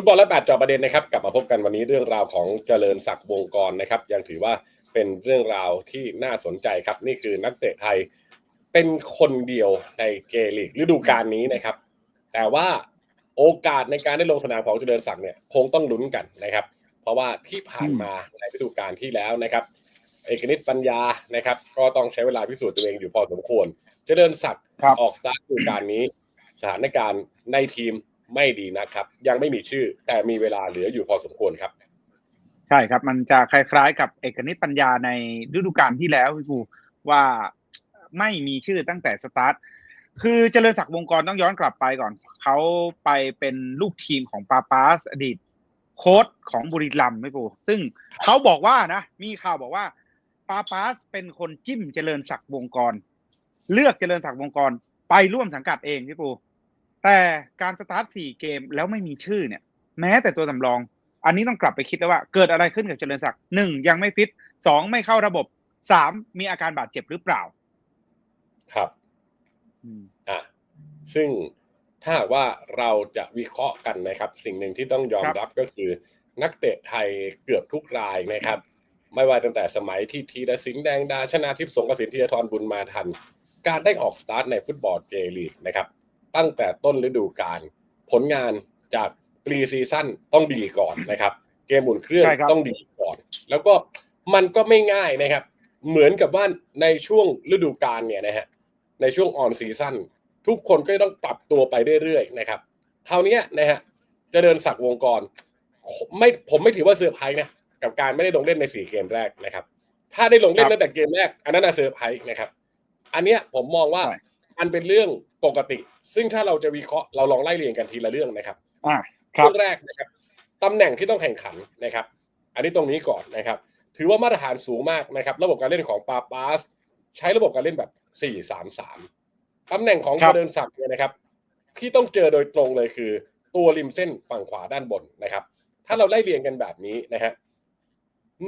ฟุตบอลและแปดจอประเด็นนะครับ กลับมาพบกันวันนี้เรื่องราวของเจริญศักดิ์วงกรนะครับ ยังถือว่าเป็นเรื่องราวที่น่าสนใจครับ นี่คือนักเตะไทยเป็นคนเดียวในเกลีกฤดูกาลนี้นะครับ แต่ว่าโอกาสในการได้ลงสนามของเจริญศักดิ์เนี่ยคงต้องลุ้นกันนะครับ เพราะว่าที่ผ่านมาในฤดูกาลที่แล้วนะครับ เอกนิตปัญญานะครับ ก็ต้องใช้เวลาพิสูจน์ตัวเองอยู่พอสมควร เจริญศักดิ์ครับออกสตาร์ทฤดูกาลนี้ สถานการณ์ในทีม ไม่ดีนะครับ ยังไม่มีชื่อ แต่มีเวลาเหลืออยู่พอสมควรครับ ใช่ครับ มันจะคล้ายๆ กับเอกนิตปัญญาในฤดูกาลที่แล้วพี่ภูว่าไม่มีชื่อตั้งแต่สตาร์ทคือเจริญศักดิ์วงกรต้องย้อนกลับไปก่อน เขาไปเป็นลูกทีมของปาปาสอดีตโค้ชของบุรีรัมย์ไม่ปูซึ่งเขาบอกว่านะ มีข่าวบอกว่าปาปาสเป็นคนจิ้มเจริญศักดิ์วงกร เลือกเจริญศักดิ์วงกร ไปร่วมสังกัดเองพี่ปู แต่การสตาร์ทสี่เกมแล้วไม่มีชื่อเนี่ย แม้แต่ตัวสำรอง อันนี้ต้องกลับไปคิดแล้วว่าเกิดอะไรขึ้นกับเจริญศักดิ์หนึ่งยังไม่ฟิตสองไม่เข้าระบบสามมีอาการบาดเจ็บหรือเปล่า ครับอืมอะซึ่งถ้าหากว่าเราจะวิเคราะห์กันนะครับ สิ่งหนึ่งที่ต้องยอมครับรับก็คือ นักเตะไทยเกือบทุกรายนะครับ ไม่ว่าตั้งแต่สมัยที่ทีละสิงห์แดงดาชนะทิพย์สงกระสินธีรทรบุญมาทัน การได้ออกสตาร์ทในฟุตบอลเจลีกนะครับ ตั้งแต่ต้นฤดูกาลผลงานจากปรีซีซั่นต้องดีก่อนนะครับ เกมหมุนเครื่องใช่ครับต้องดีก่อน แล้วก็มันก็ไม่ง่ายนะครับ เหมือนกับว่าในช่วงฤดูกาลเนี่ยนะฮะในช่วงออนซีซั่นทุกคนก็ต้องปรับตัวไปเรื่อยๆนะครับคราวเนี้ยนะฮะเจริญศักดิ์วงกรไม่ผมไม่ถือว่าเซอร์ไพรส์นะกับการไม่ได้ลงเล่นในสี่เกมแรกนะครับ ถ้าได้ลงเล่นครับตั้งแต่เกมแรก อันนั้นน่ะเซอร์ไพรส์นะครับ อันเนี้ยผมมองว่าใช่มันเป็นเรื่อง ปกติ ซึ่งถ้าเราจะวิเคราะห์เราลองไล่เรียงกันทีละเรื่องนะครับอ่าครับเรื่องแรกนะครับตำแหน่งที่ต้องแข่งขันนะครับ อันนี้ตรงนี้ก่อนนะครับ ถือว่ามาตรฐานสูงมากนะครับ ระบบการเล่นของปาปาสใช้ระบบการเล่นแบบ4-3-3ตำแหน่งของครัเจบริญศักดิ์เนี่ยนะครับ ที่ต้องเจอโดยตรงเลยคือ ตัวริมเส้นฝั่งขวาด้านบนนะครับ ถ้าเราไล่เรียงกันแบบนี้นะฮะ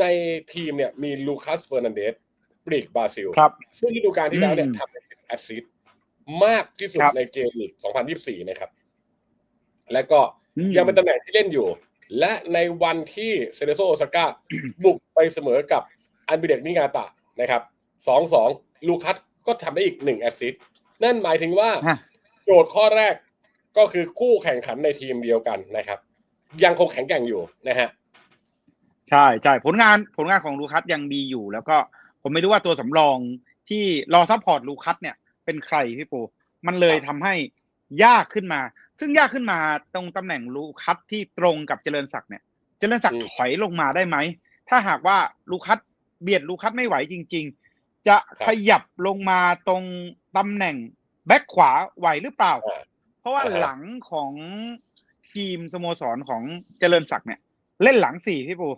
ในทีมเนี่ยมีลูคัสเฟอร์นันเดสปรีกบราซิลครับซึ่งฤดูกาลที่แล้วเนี่ยอืมทำเป็นแอสซิสต์ มากที่สุดครับในเกมลีก2024 นะครับ และก็อืมยังเป็นตำแหน่งที่เล่นอยู่ และในวันที่เซเลโซโอซาก้าบุกไปเสมอกับอันบิเดกนิงาตะนะครับสองสองลูคัสก็ทำได้อีกหนึ่งแอสซิสต์นั่นหมายถึงว่าฮะโจทย์ข้อแรกก็คือคู่แข่งขันในทีมเดียวกันนะครับ ยังคงแข็งแกร่งอยู่นะฮะใช่ใช่ผลงานผลงานของลูคัสยังดีอยู่ แล้วก็ผมไม่รู้ว่าตัวสำรองที่รอซัพพอร์ตลูคัสเนี่ย เป็นใครพี่ปูมันเลยครับทำให้ยากขึ้นมา ซึ่งยากขึ้นมาตรงตำแหน่งลูคัสที่ตรงกับเจริญศักดิ์เนี่ย เจริญศักดิ์ถอยลงมาได้ไหม ถ้าหากว่าลูคัสเบียดลูคัสไม่ไหวจริง ๆ จะขยับลงมาตรงตำแหน่งแบ็คขวาไหวหรือเปล่าอ่าเพราะว่าอ่าฮะหลังของทีมสโมสรของเจริญศักดิ์เนี่ย เล่นหลังสี่พี่ปู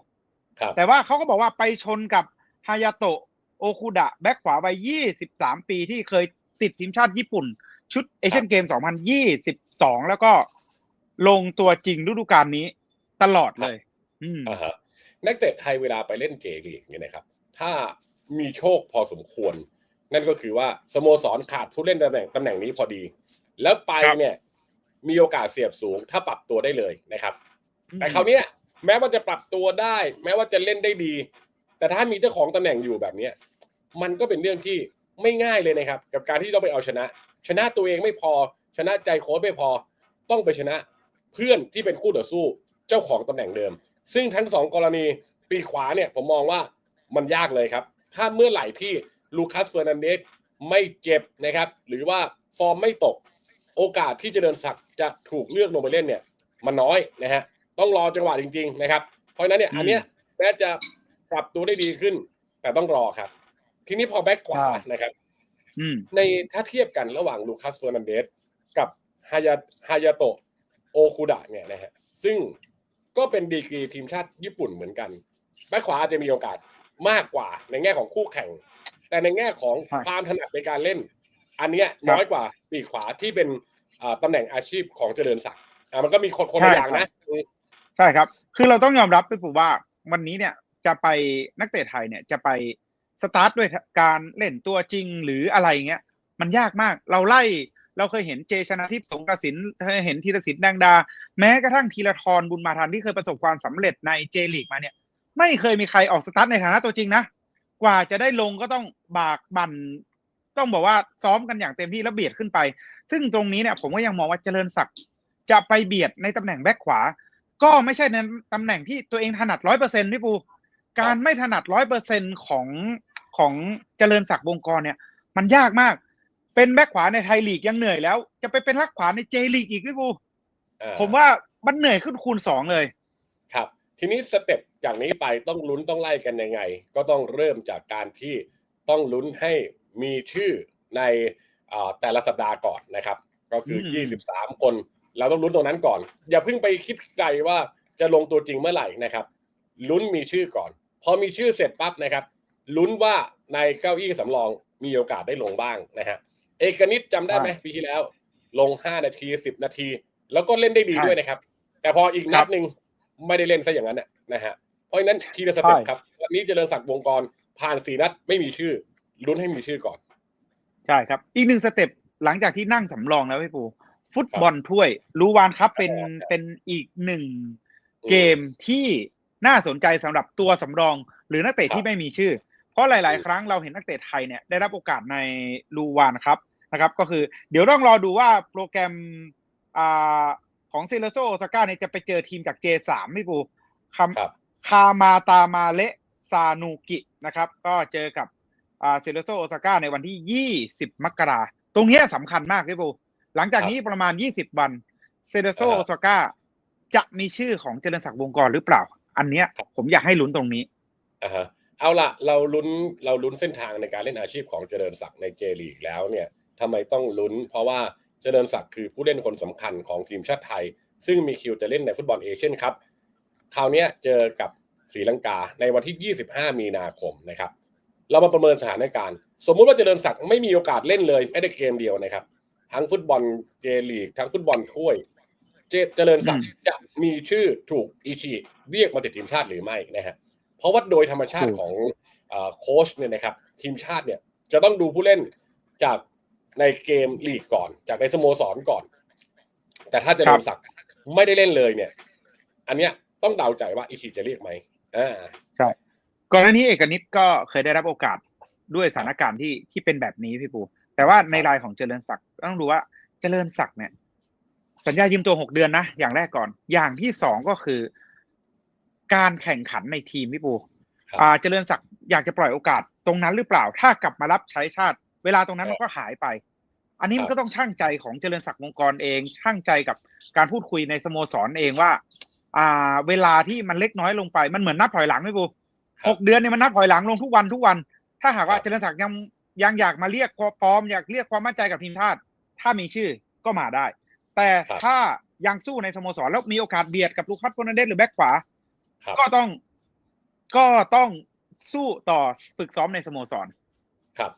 ครับแต่ว่าเขาก็บอกว่าไปชนกับฮายาโตะโอคุดะแบ็คขวาวัย 23 ปีที่เคย ติดทีมชาติญี่ปุ่น ชุดเอเชียนเกม 2022 แล้วก็ลงตัวจริงฤดูกาลนี้ตลอดเลยอืมอ่าฮะนักเตะไทยเวลาไปเล่นเกลีกเนี่ยนะครับ ถ้ามีโชคพอสมควร นั่นก็คือว่าสโมสรขาดผู้เล่นตำแหน่งตำแหน่งนี้พอดี แล้วไปครับเนี่ยมีโอกาสเสียบสูงถ้าปรับตัวได้เลยนะครับ แต่คราวเนี้ยแม้ว่าจะปรับตัวได้ แม้ว่าจะเล่นได้ดี แต่ถ้ามีเจ้าของตำแหน่งอยู่แบบเนี้ยมันก็เป็นเรื่องที่ ไม่ง่ายเลยนะครับ กับการที่ต้องไปเอาชนะ ชนะตัวเองไม่พอ ชนะใจโค้ชไม่พอ ต้องไปชนะเพื่อนที่เป็นคู่ต่อสู้เจ้าของตำแหน่งเดิม ซึ่งทั้งสองกรณีปีกขวาเนี่ยผมมองว่ามันยากเลยครับ ถ้าเมื่อไหร่ที่ลูคัสเฟอร์นันเดสไม่เจ็บนะครับ หรือว่าฟอร์มไม่ตก โอกาสที่เจะเดินศักดิ์จะถูกเลือกลงไปเล่นเนี่ย มันน้อยนะฮะต้องรอจังหวะจริง ๆ นะครับ เพราะฉะนั้นเนี่ยอืมอันเนี้ยแม้จะปรับตัวได้ดีขึ้น แต่ต้องรอครับ ทีนี้พอแบ็คขวาครับนะครับอืมในถ้าเทียบกันระหว่างลูคัสเฟอร์นันเดสกับฮายาฮายาโตะโอคุดะเนี่ยนะฮะซึ่งก็เป็นดีกรีทีมชาติญี่ปุ่นเหมือนกันแบ็คขวาอาจจะมีโอกาสมากกว่าในแง่ของคู่แข่ง แต่ในแง่ของใช่ความถนัดในการเล่น อันเนี้ยน้อยกว่าปีกขวาที่เป็นอ่าตำแหน่งอาชีพของเจริญศักดิ์อ่ามันก็มีคนคนละอย่างนะใช่ครับ คือเราต้องยอมรับพี่ปูว่าวันนี้เนี่ยจะไปนักเตะไทยเนี่ยจะไป สตาร์ทด้วยการเล่นตัวจริงหรืออะไรเงี้ย มันยากมาก เราไล่เราเคยเห็นเจชนะทิพย์สงกระสินเคยเห็นธีรศิลป์แดงดา แม้กระทั่งธีรทรบุญมาทันที่เคยประสบความสำเร็จในเจลีกมาเนี่ย ไม่เคยมีใครออกสตาร์ทในฐานะตัวจริงนะ กว่าจะได้ลงก็ต้องบากบั่นต้องบอกว่าซ้อมกันอย่างเต็มที่แล้วเบียดขึ้นไป ซึ่งตรงนี้เนี่ยผมก็ยังมองว่าเจริญศักดิ์จะไปเบียดในตำแหน่งแบ็คขวา ก็ไม่ใช่ในตำแหน่งที่ตัวเองถนัดร้อยเปอร์เซ็นต์พี่ปู การไม่ถนัดร้อยเปอร์เซ็นต์ของ ของเจริญศักดิ์วงกรเนี่ย มันยากมาก เป็นแบ็คขวาในไทยลีกยังเหนื่อยแล้ว จะไปเป็นลักขวาในเจลีกอีกพี่ปูอ่าผมว่ามันเหนื่อยขึ้นคูณสองเลย ครับ ทีนี้สเต็ปจากนี้ไปต้องลุ้นต้องไล่กันยังไง ก็ต้องเริ่มจากการที่ต้องลุ้นให้มีชื่อในอ่าแต่ละสัปดาห์ก่อนนะครับ ก็คืออืม23 คน เราต้องลุ้นตรงนั้นก่อน อย่าเพิ่งไปคิดไกลว่าจะลงตัวจริงเมื่อไหร่นะครับ ลุ้นมีชื่อก่อน พอมีชื่อเสร็จปั๊บนะครับ ลุ้นว่าในเก้าอี้สำรองมีโอกาสได้ลงบ้างนะฮะ เอกนิตจำได้ไหมปีที่แล้ว ลง5นาที10นาที แล้วก็เล่นได้ดีด้วยนะครับ แต่พออีกนัดหนึ่งไม่ได้เล่นซะอย่างนั้นน่ะนะฮะเพราะฉะนั้นทีละสเต็ปครับวันนี้เจริญศักดิ์วงกรผ่านสี่นัดไม่มีชื่อลุ้นให้มีชื่อก่อน ใช่ครับ อีกหนึ่งสเต็ปหลังจากที่นั่งสำรองแล้วพี่ปูฟุตบอลถ้วย รูวานครับเป็นครับเป็นอีกหนึ่งเกมที่น่าสนใจสำหรับตัวสำรอง หรือนักเตะครับที่ไม่มีชื่อ เพราะหลายอืๆมครั้งเราเห็นนักเตะไทยเนี่ยได้รับโอกาสในรูวานครับนะครับ ก็คือเดี๋ยวต้องรอดูว่าโปรแกรมอ่าของเซเลโซโอซาก้าเนี่ยจะไปเจอทีมจาก J3 พี่ปูคำครับคามาตามาเละซานูกินะครับ ก็เจอกับอ่าเซเลโซโอซาก้าในวันที่ 20 มกราตรงเนี้ยสำคัญมากพี่ปูหลังจากนี้ประมาณ 20 วันเซเลโซอ่าฮะโอซาก้าจะมีชื่อของเจริญศักดิ์วงกรหรือเปล่า อันเนี้ยครับผมอยากให้ลุ้นตรงนี้อ่าฮะ เอาละเราลุ้นเราลุ้นเส้นทางในการเล่นอาชีพของเจริญศักดิ์ในเจลีกแล้วเนี่ยทำไมต้องลุ้น เพราะว่าเจริญศักดิ์คือผู้เล่นคนสำคัญของทีมชาติไทย ซึ่งมีคิวจะเล่นในฟุตบอลเอเชียนครับคราวเนี้ยเจอกับศรีลังกาในวันที่ 25 มีนาคมนะครับ เรามาประเมินสถานการณ์ สมมุติว่าเจริญศักดิ์ไม่มีโอกาสเล่นเลยแม้แต่เกมเดียวนะครับ ทั้งฟุตบอลเจลีก ทั้งฟุตบอลถ้วยเจเจริญศักดิ์จะมีชื่อถูกอิชิเรียกมาติดทีมชาติหรือไม่นะฮะ เพราะว่าโดยธรรมชาติถูกของเอ่อโค้ชเนี่ยนะครับ ทีมชาติเนี่ยจะต้องดูผู้เล่นจากในเกมลีกก่อน จากในสโมสรก่อน แต่ถ้าเจริญศักดิ์ไม่ได้เล่นเลยเนี่ย อันเนี้ยต้องเดาใจว่าอิชิจะเรียกไหมอ่าก่อนหน้านี้เอกนิตก็เคยได้รับโอกาสด้วยสถานการณ์ที่ที่เป็นแบบนี้พี่ปู แต่ว่าในรายของเจริญศักดิ์ต้องดูว่าเจริญศักดิ์เนี่ย สัญญายืมตัวหกเดือนนะ อย่างแรกก่อน อย่างที่สองก็คือ การแข่งขันในทีมพี่ปูครับอ่าเจริญศักดิ์อยากจะปล่อยโอกาสตรงนั้นหรือเปล่า ถ้ากลับมารับใช้ชาติ เวลาตรงนั้นมันก็หายไป อันนี้มันก็ต้องช่างใจของเจริญศักดิ์วงกรเองช่างใจกับการพูดคุยในสโมสรเองว่า อ่า เวลาที่มันเล็กน้อยลงไปมันเหมือนนับถอยหลังพี่ปูครับหกเดือนเนี่ยมันนับถอยหลังลงทุกวันทุกวัน ถ้าหากว่าครับเจริญศักดิ์ยังยังอยากมาเรียกความพร้อมอยากเรียกความมั่นใจกับทีมชาติ ถ้ามีชื่อก็มาได้ แต่ครับถ้ายังสู้ในสโมสรแล้วมีโอกาสเบียดกับลูคัสโฟนันเดสหรือแบ็คขวาครับ ก็ต้องก็ต้องสู้ต่อฝึกซ้อมในสโมสรครับ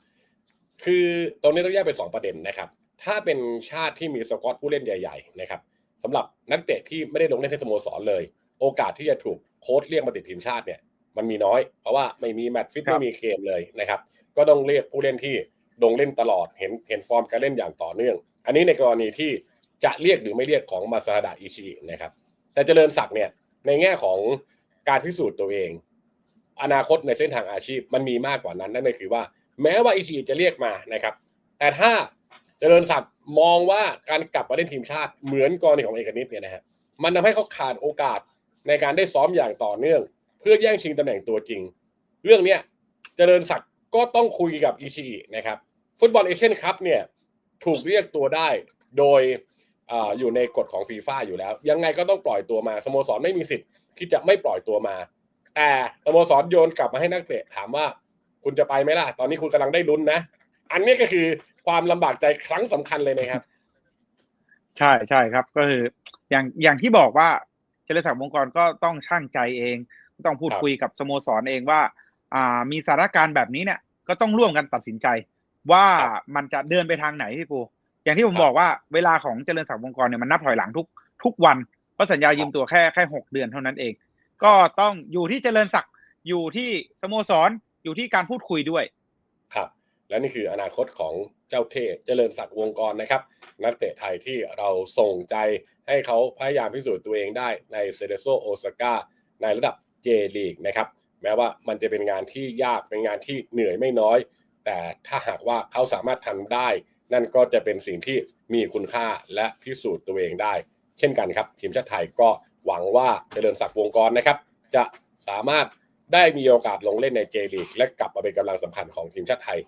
คือตรงนี้ต้องแยกเป็นสองประเด็นนะครับ ถ้าเป็นชาติที่มีสกอตผู้เล่นใหญ่ ๆ นะครับสำหรับนักเตะที่ไม่ได้ลงเล่นในสโมสรเลย โอกาสที่จะถูกโค้ชเรียกมาติดทีมชาติเนี่ย มันมีน้อย เพราะว่าไม่มีแมตช์ฟิตครับไม่มีเกมเลยนะครับ ก็ต้องเรียกผู้เล่นที่ลงเล่นตลอดเห็นเห็นฟอร์มการเล่นอย่างต่อเนื่อง อันนี้ในกรณีที่จะเรียกหรือไม่เรียกของมาซาดะอิชินะครับ แต่เจริญศักดิ์เนี่ยในแง่ของ การพิสูจน์ตัวเอง อนาคตในเส้นทางอาชีพมันมีมากกว่านั้นนั่นก็คือว่า แม้ว่าอิชิจะเรียกมานะครับ แต่ถ้าเจริญศักดิ์มองว่าการกลับมาเล่นทีมชาติเหมือนกรณีของเอกนิตเนี่ยนะฮะมันทำให้เขาขาดโอกาสในการได้ซ้อมอย่างต่อเนื่อง เพื่อแย่งชิงตำแหน่งตัวจริง เรื่องเนี้ยเจริญศักดิ์ก็ต้องคุยกับอิชินะครับ ฟุตบอลเอเชียนคัพเนี่ยถูกเรียกตัวได้โดย อาอยู่ในกฎของฟีฟ่าอยู่แล้ว ยังไงก็ต้องปล่อยตัวมาสโมสรไม่มีสิทธิ์ที่จะไม่ปล่อยตัวมา แต่สโมสรโยนกลับมาให้นักเตะถามว่า คุณจะไปไหมล่ะ ตอนนี้คุณกำลังได้ลุ้นนะ อันนี้ก็คือความลำบากใจครั้งสำคัญเลยนะครับ ใช่ใช่ครับ ก็คือ อย่างอย่างที่บอกว่าเจริญศักดิ์วงกรก็ต้องช่างใจเอง ต้องพูดครับคุยกับสโมสรเองว่า อ่า มีสถานการณ์แบบนี้เนี่ย ก็ต้องร่วมกันตัดสินใจ ว่ามันจะเดินไปทางไหนพี่ปู อย่างที่ผมบอกว่าเวลาของเจริญศักดิ์วงกรเนี่ยมันนับถอยหลังทุกทุกวันเพราะสัญญายืมตัวแค่แค่หกเดือนเท่านั้นเอง ก็ต้องอยู่ที่เจริญศักดิ์อยู่ที่สโมสรอยู่ที่การพูดคุยด้วยครับและนี่คืออนาคตของเจจ้าเท่เจริญศักดิ์วงกรนะครับ นักเตะไทยที่เราส่งใจให้เขาพยายามพิสูจน์ตัวเองได้ในเซเดโซโอซาก้าในระดับเจลีกนะครับ แม้ว่ามันจะเป็นงานที่ยากเป็นงานที่เหนื่อยไม่น้อย แต่ถ้าหากว่าเขาสามารถทำได้ นั่นก็จะเป็นสิ่งที่มีคุณค่าและพิสูจน์ตัวเองได้ เช่นกันครับ ทีมชาติไทยก็หวังว่าเจริญศักดิ์วงกรนะครับ จะสามารถได้มีโอกาสลงเล่นในเจลีกและกลับมาเป็นกำลังสำคัญของทีมชาติไทย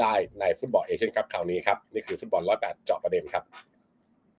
ได้ในฟุตบอลเอเชียนคัพคราวนี้ครับ นี่คือฟุตบอล 108 เจาะประเด็นครับ